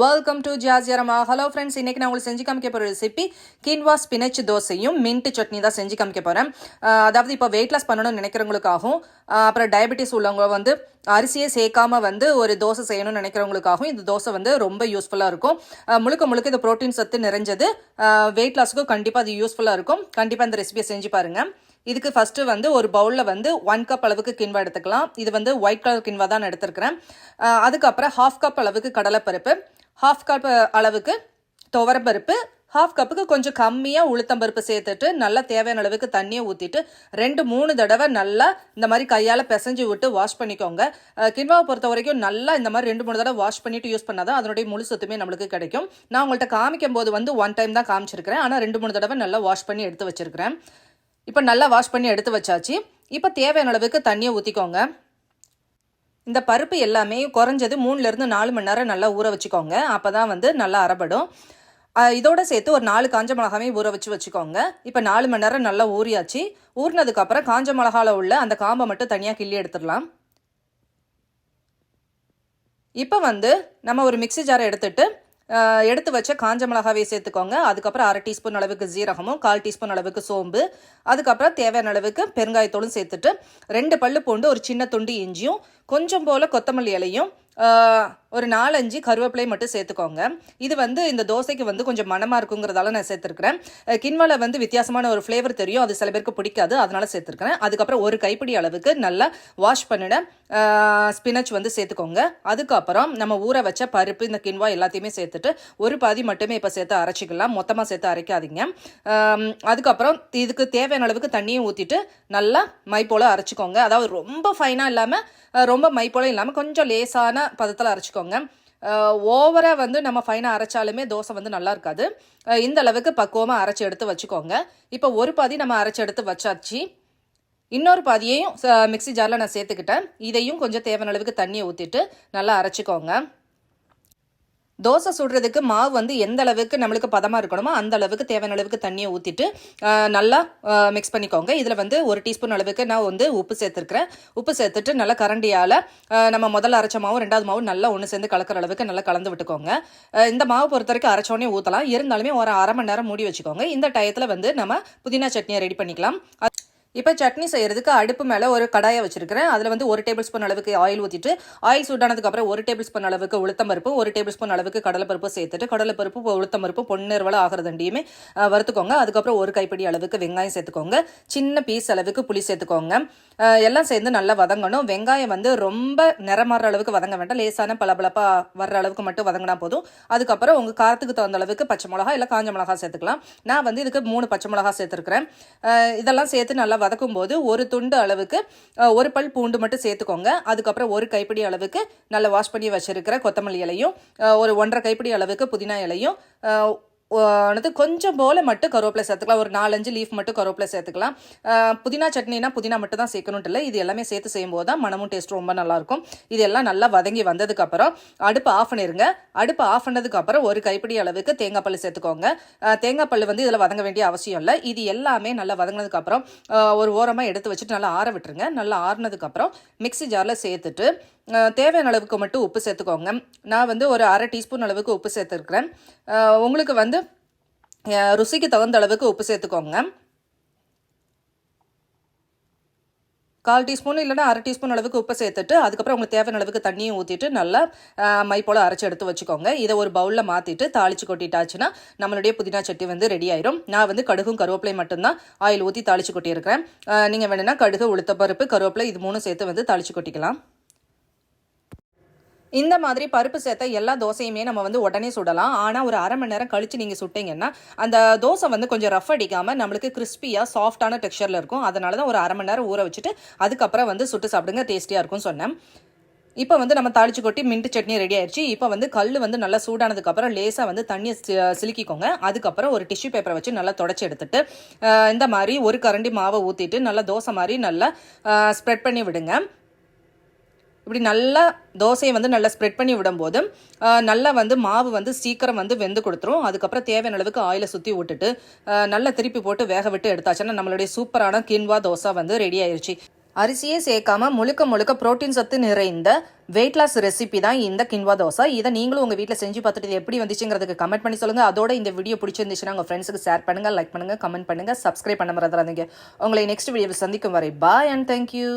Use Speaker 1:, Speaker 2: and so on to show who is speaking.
Speaker 1: Welcome to ஜாஜியரமா hello friends இன்னைக்கு நான் உங்களுக்கு செஞ்சு காமிக்க போகிற ரெசிபி கின்வா ஸ்பினச் தோசையும் மின்ட் சட்னி தான் செஞ்சு காமிக்க போகிறேன் அதாவது இப்போ வெயிட் லாஸ் பண்ணணும்னு நினைக்கிறவங்களுக்காகவும் அப்புறம் டயபெட்டிஸ் உள்ளவங்க வந்து அரிசியை சேர்க்காம வந்து ஒரு தோசை செய்யணும்னு நினைக்கிறவங்களுக்காகவும் இந்த தோசை வந்து ரொம்ப யூஸ்ஃபுல்லாக இருக்கும். முழுக்க முழுக்க இது ப்ரோட்டீன் சத்து நிறைஞ்சது. வெயிட் லாஸுக்கும் கண்டிப்பாக அது யூஸ்ஃபுல்லாக இருக்கும். கண்டிப்பாக இந்த ரெசிபியை செஞ்சு பாருங்கள் இதுக்கு ஃபஸ்ட்டு வந்து ஒரு பவுலில் வந்து ஒன் கப் அளவுக்கு கின்வா எடுத்துக்கலாம். இது வந்து ஒயிட் கலர் கின்வா தான் நான் எடுத்துருக்கிறேன். அதுக்கப்புறம் ஹாஃப் கப் அளவுக்கு கடலைப்பருப்பு. ஹாஃப் கப் uh, அளவுக்கு துவரப்பருப்பு ஹாஃப் கப்புக்கு கொஞ்சம் கம்மியாக உளுத்தம்பருப்பு சேர்த்துட்டு நல்லா தேவையான அளவுக்கு தண்ணியை ஊற்றிட்டு ரெண்டு மூணு தடவை நல்லா இந்த மாதிரி கையால் பிசைஞ்சு விட்டு வாஷ் பண்ணிக்கோங்க. கிண்வாவை பொறுத்த வரைக்கும் நல்லா இந்த மாதிரி ரெண்டு மூணு தடவை வாஷ் பண்ணிட்டு யூஸ் பண்ணால் தான் அதனுடைய முழு சுத்துமே நம்மளுக்கு கிடைக்கும். நான் உங்கள்கிட்ட காமிக்கும் போது வந்து ஒன் டைம் தான் காமிச்சிருக்கிறேன். ஆனால் ரெண்டு மூணு தடவை நல்லா வாஷ் பண்ணி எடுத்து வச்சிருக்கிறேன். இப்போ நல்லா வாஷ் பண்ணி எடுத்து வச்சாச்சு. இப்போ தேவையான அளவுக்கு தண்ணியை ஊற்றிக்கோங்க இந்த பருப்பு எல்லாமே குறைஞ்சது மூணுலேருந்து நாலு மணி நேரம் நல்லா ஊற வச்சுக்கோங்க. அப்போ தான் வந்து நல்லா அரைபடும் இதோட சேர்த்து ஒரு நாலு காஞ்ச மிளகாவே ஊற வச்சு வச்சுக்கோங்க. இப்போ நாலு மணி நேரம் நல்லா ஊறியாச்சு. ஊறினதுக்கப்புறம் காஞ்ச மிளகாவில் உள்ள அந்த காம்பை மட்டும் தனியாக கிள்ளி எடுத்துடலாம். இப்போ வந்து நம்ம ஒரு மிக்ஸி ஜாரை எடுத்துட்டு எடுத்து வச்ச காஞ்ச மிளகாவே சேர்த்துக்கோங்க. அதுக்கப்புறம் அரை டீஸ்பூன் அளவுக்கு ஜீரகமும் கால் டீஸ்பூன் அளவுக்கு சோம்பு அதுக்கப்புறம் தேவையான அளவுக்கு பெருங்காயத்தூளும் சேர்த்துட்டு ரெண்டு பல்லு பூண்டு ஒரு சின்ன துண்டு இஞ்சியும் கொஞ்சம் போல் கொத்தமல்லி இலையும் ஒரு நாலஞ்சு கருவேப்பிலை மட்டும் சேர்த்துக்கோங்க. இது வந்து இந்த தோசைக்கு வந்து கொஞ்சம் மனமாக இருக்குங்கிறதால நான் சேர்த்துருக்கிறேன். கின்வால வந்து வித்தியாசமான ஒரு ஃப்ளேவர் தெரியும். அது சில பேருக்கு பிடிக்காது. அதனால சேர்த்துருக்கிறேன். அதுக்கப்புறம் ஒரு கைப்பிடி அளவுக்கு நல்லா வாஷ் பண்ணிட ஸ்பினச் வந்து சேர்த்துக்கோங்க. அதுக்கப்புறம் நம்ம ஊற வச்ச பருப்பு இந்த கின்வா எல்லாத்தையுமே சேர்த்துட்டு ஒரு பாதி மட்டுமே இப்போ சேர்த்து அரைச்சிக்கலாம். மொத்தமாக சேர்த்து அரைக்காதீங்க. அதுக்கப்புறம் இதுக்கு தேவையான அளவுக்கு தண்ணியும் ஊற்றிட்டு நல்லா மை போல் அரைச்சிக்கோங்க. அதாவது ரொம்ப ஃபைனாக இல்லாமல் ரொம்ப மை போல் இல்லாமல் கொஞ்சம் லேசான பதத்தில் அரைச்சிக்கோங்க. ஓவராக வந்து நம்ம ஃபைனாக அரைச்சாலுமே தோசை வந்து நல்லா இருக்காது. இந்த அளவுக்கு பக்குவமாக அரைச்சி எடுத்து வச்சுக்கோங்க. இப்போ ஒரு பாதி நம்ம அரைச்சி எடுத்து வச்சாச்சு. இன்னொரு பாதியையும் ச- மிக்ஸி ஜாரில் நான் சேர்த்துக்கிட்டேன். இதையும் கொஞ்சம் தேவையான அளவுக்கு தண்ணியை ஊற்றிட்டு நல்லா அரைச்சிக்கோங்க. தோசை சுடுறதுக்கு மாவு வந்து எந்த அளவுக்கு நம்மளுக்கு பதமாக இருக்கணுமோ அந்த அளவுக்கு தேவையான அளவுக்கு தண்ணியை ஊற்றிட்டு நல்லா மிக்ஸ் பண்ணிக்கோங்க. இதில் வந்து ஒரு டீஸ்பூன் அளவுக்கு நான் வந்து உப்பு சேர்த்துருக்கிறேன். உப்பு சேர்த்துட்டு நல்லா கரண்டியால் நம்ம முதல்ல அரைச்ச மாவும் ரெண்டாவது மாவும் நல்லா ஒன்று சேர்ந்து கலக்கிற அளவுக்கு நல்லா கலந்து விட்டுக்கோங்க. இந்த மாவு பொறுத்த வரைக்கும் அரைச்சோடனே ஊற்றலாம் இருந்தாலுமே ஒரு அரை மணி நேரம் மூடி வச்சுக்கோங்க. இந்த டயத்தில் வந்து நம்ம புதினா சட்னியை ரெடி பண்ணிக்கலாம். இப்போ சட்னி செய்கிறதுக்கு அடுப்பு மேலே ஒரு கடாயை வச்சிருக்கிறேன். அதில் வந்து ஒரு டேபிள் ஸ்பூன் அளவுக்கு ஆயில் ஊற்றிட்டு ஆயில் சூடானதுக்கப்புறம் ஒரு டேபிள் ஸ்பூன் அளவுக்கு உளுத்தம்பருப்பு ஒரு டேபிள் ஸ்பூன் அளவுக்கு கடலைப்பருப்பு சேர்த்துட்டு கடலைப்பருப்பு உளுத்தம்பருப்பு பொன்னிறவள ஆகிறதண்டியுமே வறுத்துக்கோங்க. அதுக்கப்புறம் ஒரு கைப்பிடி அளவுக்கு வெங்காயம் சேர்த்துக்கோங்க. சின்ன பீஸ் அளவுக்கு புளி சேர்த்துக்கோங்க. எல்லாம் சேர்ந்து நல்லா வதங்கணும். வெங்காயம் வந்து ரொம்ப நிறமாற அளவுக்கு வதங்க வேண்டாம். லேசான பளபளப்பா வர்ற அளவுக்கு மட்டும் வதங்கினா போதும். அதுக்கப்புறம் உங்கள் காரத்துக்கு தகுந்த அளவுக்கு பச்சை மிளகா இல்லை காஞ்ச மிளகா சேர்த்துக்கலாம். நான் வந்து இதுக்கு மூணு பச்சை மிளகா சேர்த்துருக்குறேன். இதெல்லாம் சேர்த்து நல்லா வதக்கும் போது ஒரு துண்டு அளவுக்கு ஒரு பல் பூண்டு மட்டும் சேர்த்துக்கோங்க. அதுக்கப்புறம் ஒரு கைப்பிடி அளவுக்கு நல்லா வாஷ் பண்ணி வச்சிருக்கிற கொத்தமல்லி இலையும் ஒரு ஒன்றரை கைப்பிடி அளவுக்கு புதினா இலையும் அஹ், கொஞ்சம் போல மட்டும் கருவேப்பிலை சேர்த்துக்கலாம். ஒரு நாலஞ்சு லீஃப் மட்டும் கருவேப்பிலை சேர்த்துக்கலாம். புதினா சட்னினா புதினா மட்டும் தான் சேர்க்கணும் இல்லை. இது எல்லாமே சேர்த்து செய்யும்போது தான் மனமும் டேஸ்ட் ரொம்ப நல்லாயிருக்கும். இது எல்லாம் நல்லா வதங்கி வந்ததுக்கப்புறம் அடுப்பு ஆஃப் பண்ணிருங்க. அடுப்பு ஆஃப் பண்ணதுக்கப்புறம் ஒரு கைப்பிடி அளவுக்கு தேங்காய் பல் சேர்த்துக்கோங்க. தேங்காய் பல் வந்து இதில் வதங்க வேண்டிய அவசியம் இல்லை. இது எல்லாமே நல்லா வதங்கினதுக்கப்புறம் ஒரு ஓரமாக எடுத்து வச்சுட்டு நல்லா ஆற விட்டுருங்க. நல்லா ஆறுனதுக்கப்புறம் மிக்ஸி ஜாரில் சேர்த்துட்டு தேவையான அளவுக்கு மட்டும் உப்பு சேர்த்துக்கோங்க. நான் வந்து ஒரு அரை டீஸ்பூன் அளவுக்கு உப்பு சேர்த்துருக்குறேன். உங்களுக்கு வந்து ருசிக்கு தகுந்த அளவுக்கு உப்பு சேர்த்துக்கோங்க. கால் டீஸ்பூன் இல்லைனா அரை டீஸ்பூன் அளவுக்கு உப்பு சேர்த்துட்டு அதுக்கப்புறம் உங்களுக்கு தேவையான அளவுக்கு தண்ணியும் ஊற்றிட்டு நல்லா மை போல் அரைச்சி எடுத்து வச்சுக்கோங்க. இதை ஒரு பவுலில் மாற்றிட்டு தாளிச்சு கொட்டிட்டாச்சுன்னா நம்மளுடைய புதினா சட்டி வந்து ரெடி ஆயிரும். நான் வந்து கடுகும் கருவேப்பிலை மட்டும்தான் ஆயில் ஊற்றி தாளிச்சு கொட்டியிருக்கிறேன். நீங்கள் வேணுன்னா கடுகு உளுத்தப்பருப்பு கருவேப்பிலை இது மூணும் சேர்த்து வந்து தாளிச்சு கொட்டிக்கலாம். இந்த மாதிரி பருப்பு சேர்த்த எல்லா தோசையுமே நம்ம வந்து உடனே சுடலாம். ஆனால் ஒரு அரை மணி நேரம் கழிச்சு நீங்கள் சுட்டிங்கன்னா அந்த தோசை வந்து கொஞ்சம் ரஃப் அடிக்காமல் நம்மளுக்கு கிறிஸ்பியாக சாஃப்டான டெக்ஸ்சரில் இருக்கும். அதனால தான் ஒரு அரை மணி நேரம் ஊற வச்சுட்டு அதுக்கப்புறம் வந்து சுட்டு சாப்பிடுங்க டேஸ்டியாக இருக்கும் சொன்னேன். இப்போ வந்து நம்ம தாளிச்சு கொட்டி மின்ட் சட்னி ரெடி ஆயிடுச்சு இப்போ வந்து கல் வந்து நல்லா சூடானதுக்கப்புறம் லேசாக வந்து தண்ணியை சிலுக்கிக்கோங்க. அதுக்கப்புறம் ஒரு டிஷ்யூ பேப்பரை வச்சு நல்லா தொடச்சி எடுத்துட்டு இந்த மாதிரி ஒரு கரண்டி மாவை ஊற்றிட்டு நல்லா தோசை மாதிரி நல்லா ஸ்ப்ரெட் பண்ணி விடுங்க. இப்படி நல்லா தோசையை வந்து நல்லா ஸ்ப்ரெட் பண்ணி விடும்போது நல்லா வந்து மாவு வந்து சீக்கிரம் வந்து வெந்து கொடுத்துரும். அதுக்கப்புறம் தேவையான அளவுக்கு ஆயிலை சுற்றி விட்டுட்டு நல்லா திருப்பி போட்டு வேக விட்டு எடுத்தாச்சுன்னா நம்மளுடைய சூப்பரான கின்வா தோசை வந்து ரெடி ஆயிடுச்சு அரிசியே சேர்க்காம முழுக்க முழுக்க புரோட்டீன் சத்து நிறைந்த வெயிட் லாஸ் ரெசிபி தான் இந்த கின்வா தோசை. இதை நீங்களும் உங்கள் வீட்டில் செஞ்சு பார்த்துட்டு எப்படி வந்துச்சுங்கிறதுக்கு கமெண்ட் பண்ணி சொல்லுங்கள் அதோட இந்த வீடியோ பிடிச்சிருந்துச்சுன்னா உங்கள் ஃப்ரெண்ட்ஸுக்கு ஷேர் பண்ணுங்கள் லைக் பண்ணுங்கள் கமெண்ட் பண்ணுங்கள் சப்ஸ்கிரைப் பண்ண மறந்துடாதீங்க. உங்களை நெக்ஸ்ட் வீடியோவில் சந்திக்கும் வரை பாய் அண்ட் தேங்க்யூ